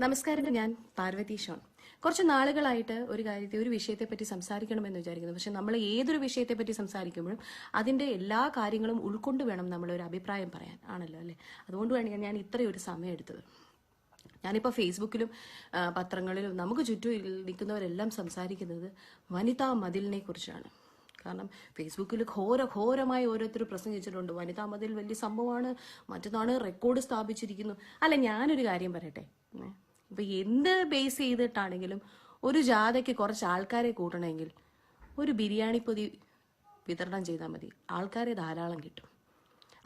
നമസ്കാരം ഞാൻ പാർവതി ഷോൺ. കുറച്ച് നാളുകളായിട്ട് ഒരു കാര്യത്തെ ഒരു വിഷയത്തെ പറ്റി സംസാരിക്കണമെന്ന് വിചാരിക്കുന്നു. പക്ഷെ നമ്മൾ ഏതൊരു വിഷയത്തെ പറ്റി സംസാരിക്കുമ്പോഴും അതിന്റെ എല്ലാ കാര്യങ്ങളും ഉൾക്കൊണ്ട് വേണം നമ്മൾ ഒരു അഭിപ്രായം പറയാൻ. ആണല്ലോ അല്ലെ? വേണമെങ്കിൽ ഞാൻ ഇത്രയും ഒരു സമയം എടുത്തത്. ഞാനിപ്പോൾ ഫേസ്ബുക്കിലും പത്രങ്ങളിലും നമുക്ക് ചുറ്റും നിൽക്കുന്നവരെല്ലാം സംസാരിക്കുന്നത് വനിതാ മതിലിനെ കുറിച്ചാണ്. കാരണം ഫേസ്ബുക്കിൽ ഘോര ഘോരമായി ഓരോരുത്തർ പ്രസംഗിച്ചിട്ടുണ്ട്. വനിതാ മതിൽ വലിയ സംഭവമാണ്. മറ്റന്നാണ് റെക്കോർഡ് സ്ഥാപിച്ചിരിക്കുന്നു. അല്ല ഞാനൊരു കാര്യം പറയട്ടെ? ഇപ്പൊ എന്ത് ബേസ് ചെയ്തിട്ടാണെങ്കിലും ഒരു ജാഥയ്ക്ക് കുറച്ച് ആൾക്കാരെ കൂട്ടണമെങ്കിൽ ഒരു ബിരിയാണി പൊതി വിതരണം ചെയ്താൽ മതി. ആൾക്കാരെ ധാരാളം കിട്ടും.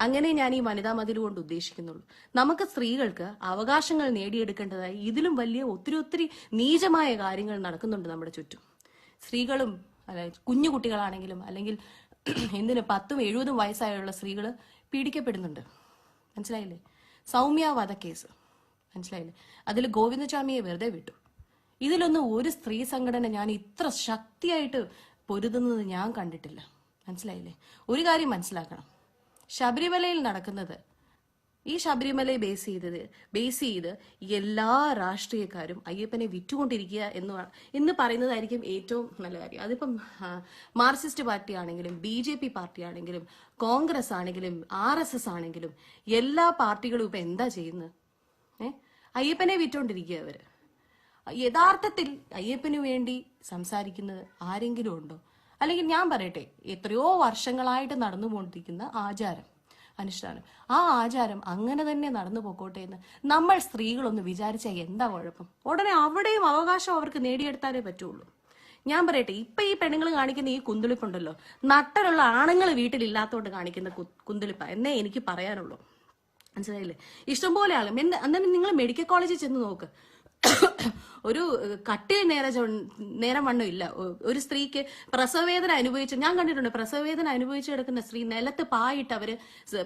അങ്ങനെ ഞാൻ ഈ വനിതാ മതിൽ കൊണ്ട് ഉദ്ദേശിക്കുന്നുള്ളൂ. നമുക്ക് സ്ത്രീകൾക്ക് അവകാശങ്ങൾ നേടിയെടുക്കേണ്ടതായി ഇതിലും വലിയ ഒത്തിരി ഒത്തിരി നീചമായ കാര്യങ്ങൾ നടക്കുന്നുണ്ട് നമ്മുടെ ചുറ്റും. സ്ത്രീകളും അല്ല കുഞ്ഞു കുട്ടികളാണെങ്കിലും അല്ലെങ്കിൽ എന്തിന് പത്തും എഴുപതും വയസ്സായുള്ള സ്ത്രീകൾ പീഡിക്കപ്പെടുന്നുണ്ട്. മനസ്സിലായില്ലേ? സൗമ്യ വധക്കേസ്. മനസ്സിലായില്ലേ? അതിൽ ഗോവിന്ദസ്വാമിയെ വെറുതെ വിട്ടു. ഇതിലൊന്നും ഒരു സ്ത്രീ സംഘടന ഞാൻ ഇത്ര ശക്തിയായിട്ട് പൊരുതുന്നത് ഞാൻ കണ്ടിട്ടില്ല. മനസ്സിലായില്ലേ? ഒരു കാര്യം മനസ്സിലാക്കണം. ശബരിമലയിൽ നടക്കുന്നത് ഈ ശബരിമലയെ ബേസ് ചെയ്തത് ബേസ് ചെയ്ത് എല്ലാ രാഷ്ട്രീയക്കാരും അയ്യപ്പനെ വിറ്റുകൊണ്ടിരിക്കുക എന്ന് എന്ന് പറയുന്നതായിരിക്കും ഏറ്റവും നല്ല കാര്യം. അതിപ്പം മാർക്സിസ്റ്റ് പാർട്ടി ആണെങ്കിലും ബി ജെ പി പാർട്ടി ആണെങ്കിലും കോൺഗ്രസ് ആണെങ്കിലും ആർ എസ് എസ് ആണെങ്കിലും എല്ലാ പാർട്ടികളും ഇപ്പൊ എന്താ ചെയ്യുന്നത്? ഏ? അയ്യപ്പനെ വിറ്റോണ്ടിരിക്കുക അവർ. യഥാർത്ഥത്തിൽ അയ്യപ്പന് വേണ്ടി സംസാരിക്കുന്നത് ആരെങ്കിലും ഉണ്ടോ? അല്ലെങ്കിൽ ഞാൻ പറയട്ടെ എത്രയോ വർഷങ്ങളായിട്ട് നടന്നുകൊണ്ടിരിക്കുന്ന ആചാരം അനുഷ്ഠാനം. ആ ആചാരം അങ്ങനെ തന്നെ നടന്നു പോക്കോട്ടെ എന്ന് നമ്മൾ സ്ത്രീകളൊന്ന് വിചാരിച്ചാൽ എന്താ കുഴപ്പം? ഉടനെ അവിടെയും അവകാശം അവർക്ക് നേടിയെടുത്താലേ പറ്റുള്ളൂ. ഞാൻ പറയട്ടെ ഇപ്പൊ ഈ പെണ്ണുങ്ങൾ കാണിക്കുന്ന ഈ കുന്തുളിപ്പുണ്ടല്ലോ നട്ടലുള്ള ആണുങ്ങൾ വീട്ടിലില്ലാത്തോണ്ട് കാണിക്കുന്ന കുന്തുളിപ്പ എന്നേ എനിക്ക് പറയാനുള്ളൂ. മനസ്സിലായില്ലേ? ഇഷ്ടംപോലെ ആളും. എന്താ നിങ്ങൾ മെഡിക്കൽ കോളേജിൽ ചെന്ന് നോക്ക്. ഒരു കട്ടിൽ നേരെ നേരം വണ്ണം ഇല്ല. ഒരു സ്ത്രീക്ക് പ്രസവവേദന അനുഭവിച്ച് ഞാൻ കണ്ടിട്ടുണ്ട് പ്രസവവേദന അനുഭവിച്ച് കിടക്കുന്ന സ്ത്രീ നിലത്ത് പായിട്ട് അവർ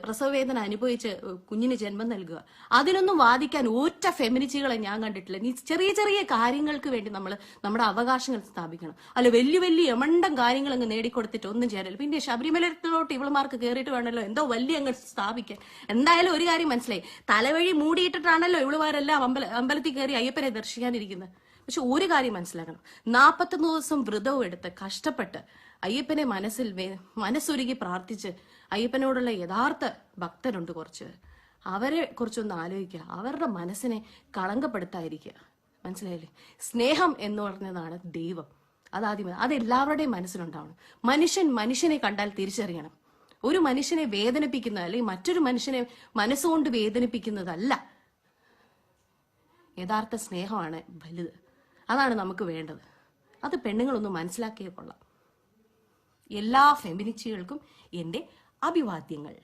പ്രസവവേദന അനുഭവിച്ച് കുഞ്ഞിന് ജന്മം നൽകുക. അതിനൊന്നും വാദിക്കാൻ ഒറ്റ ഫെമിനിസ്റ്റുകളെ ഞാൻ കണ്ടിട്ടില്ല. നീ ചെറിയ ചെറിയ കാര്യങ്ങൾക്ക് വേണ്ടി നമ്മൾ നമ്മുടെ അവകാശങ്ങൾ സ്ഥാപിക്കണം. അല്ല വലിയ വലിയ എമണ്ടം കാര്യങ്ങൾ അങ്ങ് നേടിക്കൊടുത്തിട്ട് ഒന്നും ചെയ്യാനില്ല പിന്നെ ശബരിമലത്തിലോട്ട് ഇവളുമാർക്ക് കയറിയിട്ട് വേണമല്ലോ. എന്തോ വലിയ അങ്ങ് സ്ഥാപിക്കാൻ. എന്തായാലും ഒരു കാര്യം മനസ്സിലായി. തലവഴി മൂടിയിട്ടിട്ടാണല്ലോ ഇവളുമാരെല്ലാം അമ്പല അമ്പലത്തിൽ കയറി അയ്യപ്പനെ ദർശിക്കാനിരിക്കുന്നത് പക്ഷെ ഒരു കാര്യം മനസ്സിലാക്കണം. നാൽപ്പത്തൊന്ന് ദിവസം വ്രതവും എടുത്ത് കഷ്ടപ്പെട്ട് അയ്യപ്പനെ മനസ്സിൽ മനസ്സൊരുക്കി മനസ്സുരുകി പ്രാർത്ഥിച്ച് അയ്യപ്പനോടുള്ള യഥാർത്ഥ ഭക്തരുണ്ട് കുറച്ച്. അവരെ കുറിച്ചൊന്ന് ആലോചിക്കുക. അവരുടെ മനസ്സിനെ കളങ്കപ്പെടുത്താതിരിക്കുക. മനസ്സിലായില്ലേ? സ്നേഹം എന്ന് പറഞ്ഞതാണ് ദൈവം. അതാദ്യം അത് എല്ലാവരുടെയും മനസ്സിലുണ്ടാവണം. മനുഷ്യൻ മനുഷ്യനെ കണ്ടാൽ തിരിച്ചറിയണം. ഒരു മനുഷ്യനെ വേദനിപ്പിക്കുന്നത് അല്ലെങ്കിൽ മറ്റൊരു മനുഷ്യനെ മനസ്സുകൊണ്ട് വേദനിപ്പിക്കുന്നതല്ല യഥാർത്ഥ സ്നേഹമാണ് വലുത്. അതാണ് നമുക്ക് വേണ്ടത്. അത് പെണ്ണുങ്ങളൊന്ന് മനസ്സിലാക്കിയേ കൊള്ളാം. എല്ലാ ഫെമിനിസ്റ്റുകൾക്കും എന്റെ അഭിവാദ്യങ്ങൾ.